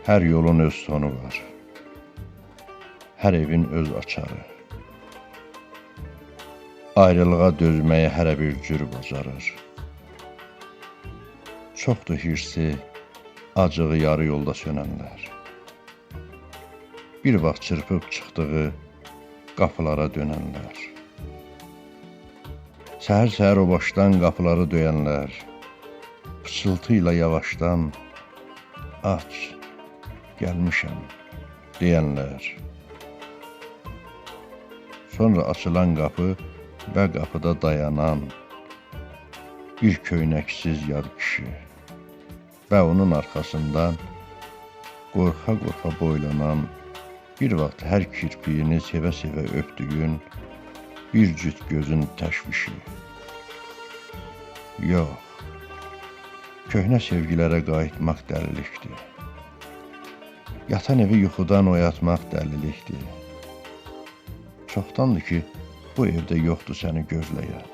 Hər yolun öz sonu var. Hər evin öz açarı. Ayrılığa dözməyə hərə bir cür bacarır. Çoxdur hirsi, acığı yarı yolda sönənlər. Bir vaxt çırpıb çıxdığı qapılara dönənlər. Səhər-səhər o başdan qapıları döyənlər. Pıçıltı ilə yavaşdan aç, gəlmişəm deyənlər. Sonra açılan qapı və qapıda dayanan bir köynəksiz yad kişi və onun arxasından qorxa-qorxa boylanan bir vaxt hər kirpiyini sevə-sevə öpdüyün bir cüt gözün təşvişi. Yox. Köhnə sevgilərə qayıtmaq dəlilikdir. Yatan evi yuxudan oyatmaq dəlilikdir. Çoxdandır ki, bu evdə yoxdur səni gözləyən.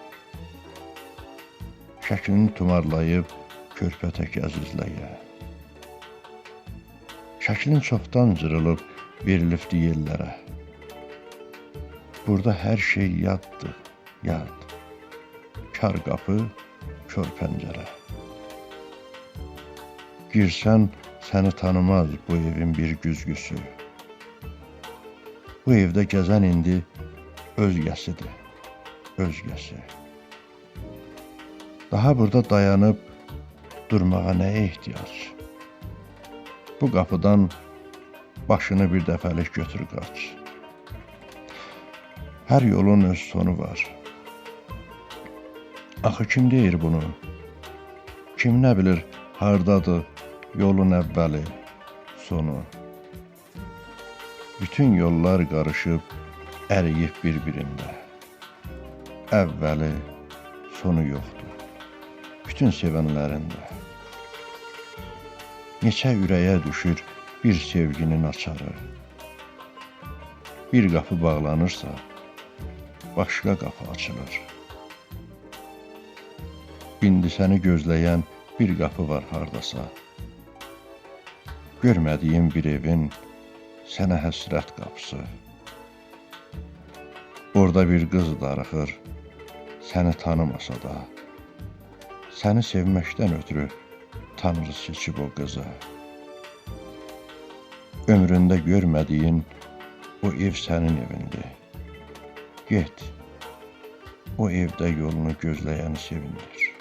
Şəklini tumarlayıb körpə tək əzizləyə. Şəklin çoxdan cırılıb verilibdi yellərə. Burada hər şey yaddır, yad. Kar qapı, kör pəncərə. Girsən səni tanımaz bu evin bir güzgüsü. Bu evdə gəzən indi özgəsidir, özgəsi. Daha burada dayanıb durmağa nə ehtiyac? Bu qapıdan başını bir dəfəlik götür qaç. Hər yolun öz sonu var. Axı kim deyir bunu? Kim nə bilir hardadır yolun əvvəli, sonu? Bütün yollar qarışıb əriyib bir-birində. Əvvəli, sonu yoxdur. Bütün sevənlərində. Neçə ürəyə düşür bir sevginin açarı. Bir qapı bağlanırsa, başqa qapı açılır. İndi səni gözləyən bir qapı var hardasa. Görmədiyin bir evin sənə həsrət qapısı. Orada bir qız darıxır, səni tanımasa da. Səni sevməkdən ötürü Tanrı seçib o qıza. Ömründə görmədiyin o ev sənin evindir. Get. O evdə yolunu gözləyəni sevindir.